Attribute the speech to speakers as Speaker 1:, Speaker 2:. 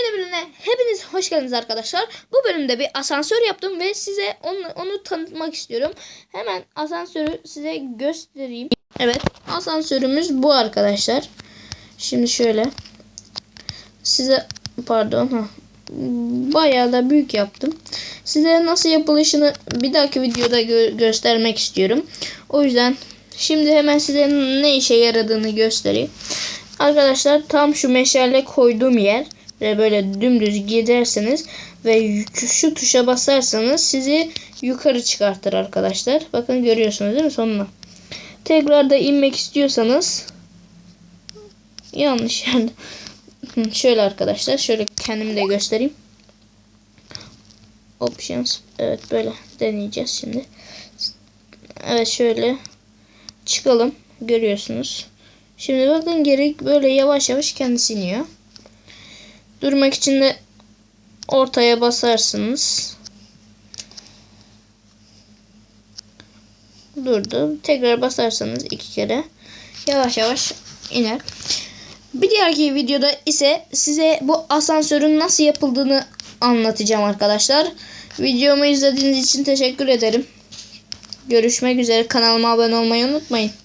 Speaker 1: Yeni bölümüne hepiniz hoş geldiniz arkadaşlar. Bu bölümde bir asansör yaptım ve size onu, onu tanıtmak istiyorum. Hemen asansörü size göstereyim. Evet asansörümüz bu arkadaşlar. Şimdi şöyle. Size pardon ha. Bayağı da büyük yaptım. Size nasıl yapılışını bir dahaki videoda gö- göstermek istiyorum. O yüzden şimdi hemen size ne işe yaradığını göstereyim. Arkadaşlar tam şu meşale koyduğum yer ve böyle dümdüz giderseniz ve şu tuşa basarsanız sizi yukarı çıkartır arkadaşlar. Bakın görüyorsunuz değil mi sonuna? Tekrar da inmek istiyorsanız yanlış. Hı, Şöyle arkadaşlar şöyle kendimi de göstereyim. Options evet böyle deneyeceğiz şimdi. Evet şöyle çıkalım görüyorsunuz. Şimdi bakın geri böyle yavaş yavaş kendisi iniyor. Durmak için de ortaya basarsınız. Durdu. Tekrar basarsanız iki kere yavaş yavaş iner. Bir diğerki videoda ise size bu asansörün nasıl yapıldığını anlatacağım arkadaşlar. Videomu izlediğiniz için teşekkür ederim. Görüşmek üzere. Kanalıma abone olmayı unutmayın.